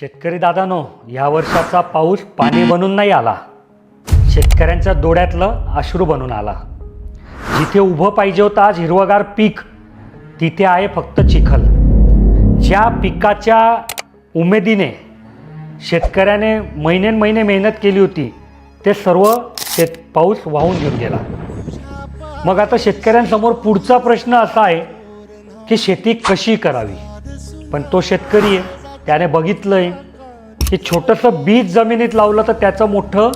शेतकरी दादानो या वर्षाचा पाऊस पाणी बनून नाही आला. शेतकऱ्यांच्या डोळ्यातलं अश्रू बनून आला. जिथे उभं पाहिजे होतं आज हिरवगार पीक तिथे आहे फक्त चिखल. ज्या पिकाच्या उमेदीने शेतकऱ्याने महिने महिने मेहनत केली होती ते सर्व शेत पाऊस वाहून घेऊन गेला. मग आता शेतकऱ्यांसमोर पुढचा प्रश्न असा आहे की शेती कशी करावी? पण तो शेतकरी आहे. त्याने बघितलं आहे की छोटंसं बीज जमिनीत लावलं तर त्याचं मोठं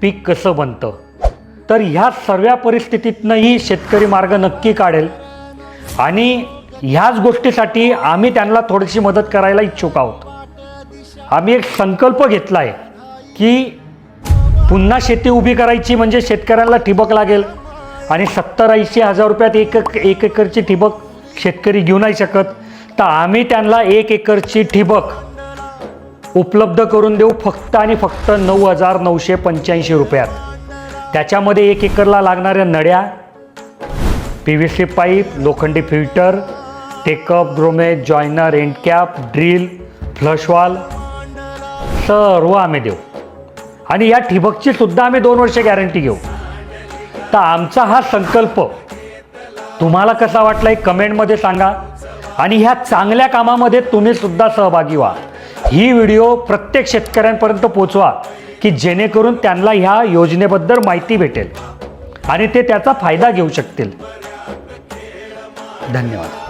पीक कसं बनतं? तर ह्या सर्व परिस्थितीतनंही शेतकरी मार्ग नक्की काढेल. आणि ह्याच गोष्टीसाठी आम्ही त्यांना थोडीशी मदत करायला इच्छुक आहोत. आम्ही एक संकल्प घेतला आहे की पुन्हा शेती उभी करायची म्हणजे शेतकऱ्यांना ठिबक लागेल. आणि सत्तर ऐंशी हजार रुपयात एक एक एक एकरची ठिबक शेतकरी घेऊ नाही शकत. तर आम्ही त्यांना एक एकरची ठिबक उपलब्ध करून देऊ फक्त आणि फक्त नऊ हजार नऊशे पंच्याऐंशी रुपयात. त्याच्यामध्ये एक एकरला लागणाऱ्या नड्या पी व्ही सी पाईप लोखंडी filter takeup grommet joiner endcap drill flush valve सर्व आम्ही देऊ. आणि या ठिबकची सुद्धा आम्ही दोन वर्ष गॅरंटी घेऊ. तर आमचा हा संकल्प तुम्हाला कसा वाटला एक कमेंटमध्ये सांगा. आणि ह्या चांगल्या कामामध्ये तुम्ही सुद्धा सहभागी व्हा. ही व्हिडिओ प्रत्येक शेतकऱ्यांपर्यंत पोचवा की जेणेकरून त्यांना ह्या योजनेबद्दल माहिती भेटेल आणि ते त्याचा फायदा घेऊ शकतील. धन्यवाद.